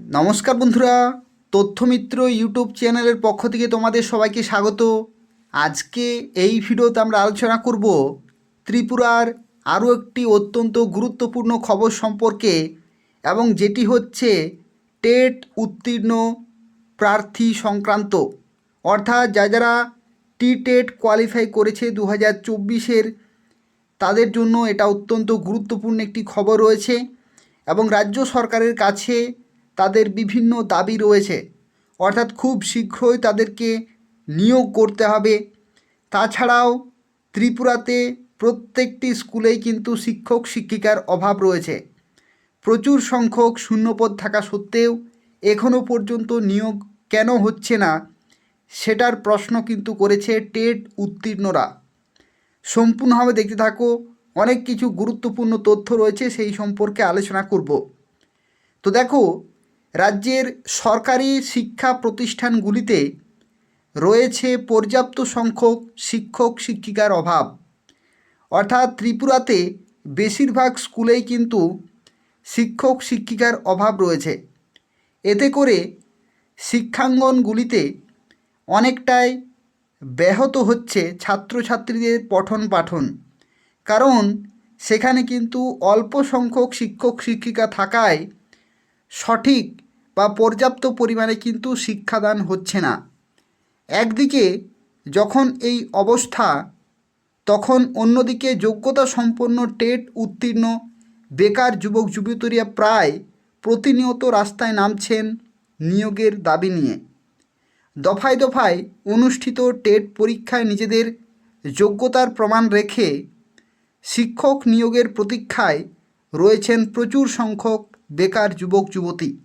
নমস্কার বন্ধুরা, তথ্যমিত্র ইউটিউব চ্যানেলের পক্ষ থেকে তোমাদের সবাইকে স্বাগত। আজকে এই ভিডিওতে আমরা আলোচনা করব ত্রিপুরার আরও একটি অত্যন্ত গুরুত্বপূর্ণ খবর সম্পর্কে এবং যেটি হচ্ছে টেট উত্তীর্ণ প্রার্থী সংক্রান্ত। অর্থাৎ যা যারা টি টেট কোয়ালিফাই করেছে দু হাজার চব্বিশের, তাদের জন্য এটা অত্যন্ত গুরুত্বপূর্ণ একটি খবর রয়েছে এবং রাজ্য সরকারের কাছে তাদের বিভিন্ন দাবি রয়েছে। অর্থাৎ খুব শীঘ্রই তাদেরকে নিয়োগ করতে হবে। তাছাড়াও ত্রিপুরাতে প্রত্যেকটি স্কুলেই কিন্তু শিক্ষক শিক্ষিকার অভাব রয়েছে। প্রচুর সংখ্যক শূন্যপদ থাকা সত্ত্বেও এখনও পর্যন্ত নিয়োগ কেন হচ্ছে না, সেটার প্রশ্ন কিন্তু করেছে টেট উত্তীর্ণরা। সম্পূর্ণভাবে দেখতে থাকো, অনেক কিছু গুরুত্বপূর্ণ তথ্য রয়েছে, সেই সম্পর্কে আলোচনা করব। তো দেখো রাজ্যের সরকারি শিক্ষা প্রতিষ্ঠানগুলিতে রয়েছে পর্যাপ্ত সংখ্যক শিক্ষক শিক্ষিকার অভাব। অর্থাৎ ত্রিপুরাতে বেশিরভাগ স্কুলেই কিন্তু শিক্ষক শিক্ষিকার অভাব রয়েছে। এতে করে শিক্ষাঙ্গনগুলিতে অনেকটাই ব্যাহত হচ্ছে ছাত্রছাত্রীদের পঠন পাঠন কারণ সেখানে কিন্তু অল্প সংখ্যক শিক্ষক শিক্ষিকা থাকায় সঠিক বা পর্যাপ্ত পরিমাণে কিন্তু শিক্ষাদান হচ্ছে না। একদিকে যখন এই অবস্থা, তখন অন্যদিকে যোগ্যতা সম্পন্ন টেট উত্তীর্ণ, বেকার যুবক যুবতীরা প্রায় প্রতিনিয়ত রাস্তায় নামছেন নিয়োগের দাবি নিয়ে। দফায় দফায় অনুষ্ঠিত টেট পরীক্ষায় নিজেদের যোগ্যতার প্রমাণ রেখে শিক্ষক নিয়োগের প্রতীক্ষায় রয়েছেন প্রচুর সংখ্যক বেকার যুবক, যুবতী।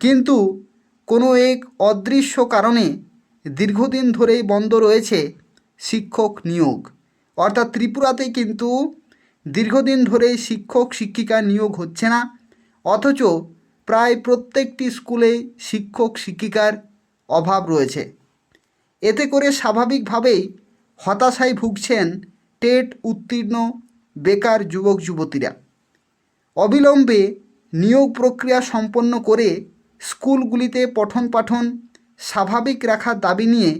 কিন্তু কোনো এক অদৃশ্য কারণে দীর্ঘদিন ধরেই বন্ধ রয়েছে শিক্ষক নিয়োগ। অর্থাৎ ত্রিপুরাতে কিন্তু দীর্ঘদিন ধরেই শিক্ষক, শিক্ষিকা নিয়োগ হচ্ছে না। অথচ প্রায় প্রত্যেকটি স্কুলে শিক্ষক, শিক্ষিকার অভাব রয়েছে। এতে করে স্বাভাবিকভাবেই হতাশায় ভুগছেন টেট উত্তীর্ণ বেকার যুবক, যুবতীরা। অবিলম্বে নিয়োগ প্রক্রিয়া সম্পন্ন করে স্কুলগুলিতে পঠন পাঠন স্বাভাবিক রাখার দাবি নিয়ে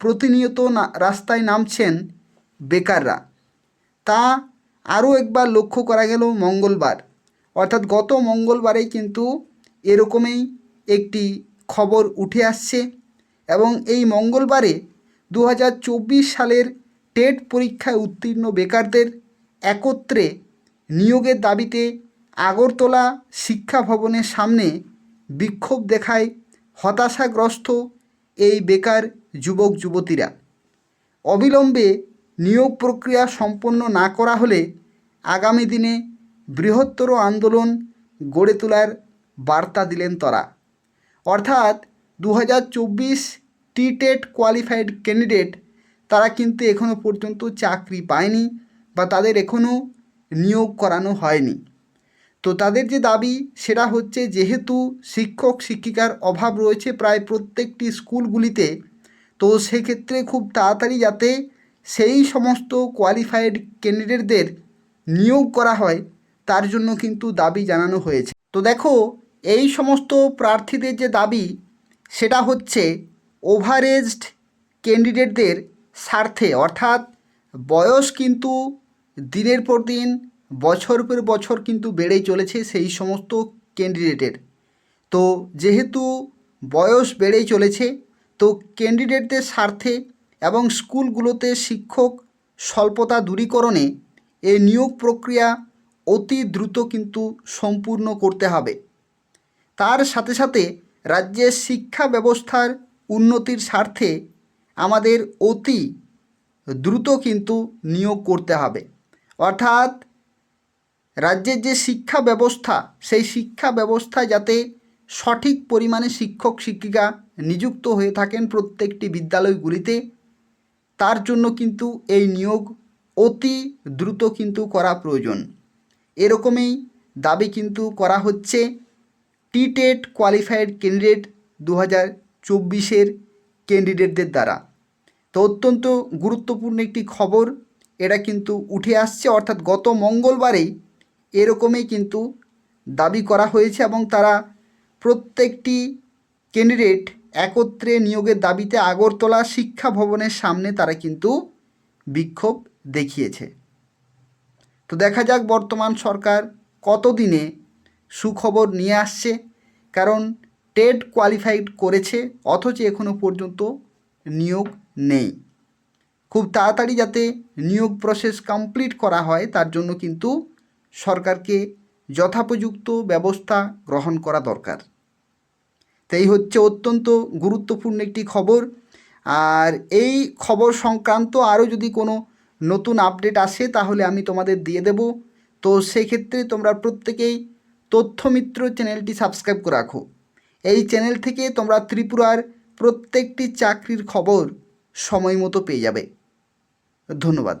প্রতিনিয়ত রাস্তায় নামছেন বেকাররা। তা আরও একবার লক্ষ্য করা গেল মঙ্গলবার। অর্থাৎ গত মঙ্গলবারেই কিন্তু এরকমই একটি খবর উঠে আসছে এবং এই মঙ্গলবারে দু হাজার চব্বিশ সালের টেট পরীক্ষায় উত্তীর্ণ বেকারদের একত্রে নিয়োগের দাবিতে আগরতলা শিক্ষা ভবনের সামনে বিক্ষোভ দেখায় হতাশাগ্রস্ত এই বেকার যুবক যুবতীরা। অবিলম্বে নিয়োগ প্রক্রিয়া সম্পন্ন না করা হলে আগামী দিনে বৃহত্তর আন্দোলন গড়ে তোলার বার্তা দিলেন তারা। অর্থাৎ দু হাজার চব্বিশ টি টেট কোয়ালিফাইড ক্যান্ডিডেট তারা কিন্তু এখনও পর্যন্ত চাকরি পায়নি বা তাদের এখনও নিয়োগ করানো হয়নি। তো তাদের যে দাবি, সেটা হচ্ছে যেহেতু শিক্ষক, শিক্ষিকার অভাব রয়েছে প্রায় প্রত্যেকটি স্কুলগুলিতে, তো সেক্ষেত্রে খুব তাড়াতাড়ি যাতে সেই সমস্ত কোয়ালিফাইড ক্যান্ডিডেটদের নিয়োগ করা হয়, তার জন্য কিন্তু দাবি জানানো হয়েছে। তো দেখো, এই সমস্ত প্রার্থীদের যে দাবি, সেটা হচ্ছে ওভারেজড ক্যান্ডিডেটদের স্বার্থে, অর্থাৎ বয়স কিন্তু দিনের পর দিন বছর পর বছর কিন্তু বেড়েই চলেছে সেই সমস্ত ক্যান্ডিডেটের। তো যেহেতু বয়স বেড়েই চলেছে, তো ক্যান্ডিডেটদের স্বার্থে এবং স্কুলগুলোতে শিক্ষক স্বল্পতা দূরীকরণে এই নিয়োগ প্রক্রিয়া অতি দ্রুত কিন্তু সম্পূর্ণ করতে হবে। তার সাথে সাথে রাজ্যের শিক্ষা ব্যবস্থার উন্নতির স্বার্থে আমাদের অতি দ্রুত কিন্তু নিয়োগ করতে হবে। অর্থাৎ রাজ্যের যে শিক্ষা ব্যবস্থা, সেই শিক্ষা ব্যবস্থায় যাতে সঠিক পরিমাণে শিক্ষক, শিক্ষিকা নিযুক্ত হয়ে থাকেন প্রত্যেকটি বিদ্যালয়গুলিতে, তার জন্য কিন্তু এই নিয়োগ অতি দ্রুত কিন্তু করা প্রয়োজন। এরকমই দাবি কিন্তু করা হচ্ছে টি টেট কোয়ালিফাইড ক্যান্ডিডেট দু হাজার চব্বিশের ক্যান্ডিডেটদের দ্বারা। তো অত্যন্ত গুরুত্বপূর্ণ একটি খবর, এটা কিন্তু উঠে আসছে, অর্থাৎ গত মঙ্গলবারেই এরকমই কিন্তু দাবি করা হয়েছে এবং তারা প্রত্যেকটি ক্যান্ডিডেট একত্রে নিয়োগের দাবিতে আগরতলা শিক্ষা ভবনের সামনে তারা কিন্তু বিক্ষোভ দেখিয়েছে। তো দেখা যাক বর্তমান সরকার কতদিনে সুখবর নিয়ে আসছে, কারণ টেট কোয়ালিফাইড করেছে, অথচ এখনও পর্যন্ত নিয়োগ নেই। খুব তাড়াতাড়ি যাতে নিয়োগ প্রসেস কমপ্লিট করা হয়, তার জন্য কিন্তু সরকারকে যথোপযুক্ত ব্যবস্থা গ্রহণ করা দরকার। তাই হচ্ছে অত্যন্ত গুরুত্বপূর্ণ একটি খবর। আর এই খবর সংক্রান্ত আরও যদি কোনো নতুন আপডেট আসে, তাহলে আমি তোমাদের দিয়ে দেব। তো সেক্ষেত্রে তোমরা প্রত্যেকেই তথ্যমিত্র চ্যানেলটি সাবস্ক্রাইব করে রাখো। এই চ্যানেল থেকে তোমরা ত্রিপুরার প্রত্যেকটি চাকরির খবর সময় মতো পেয়ে যাবে। ধন্যবাদ।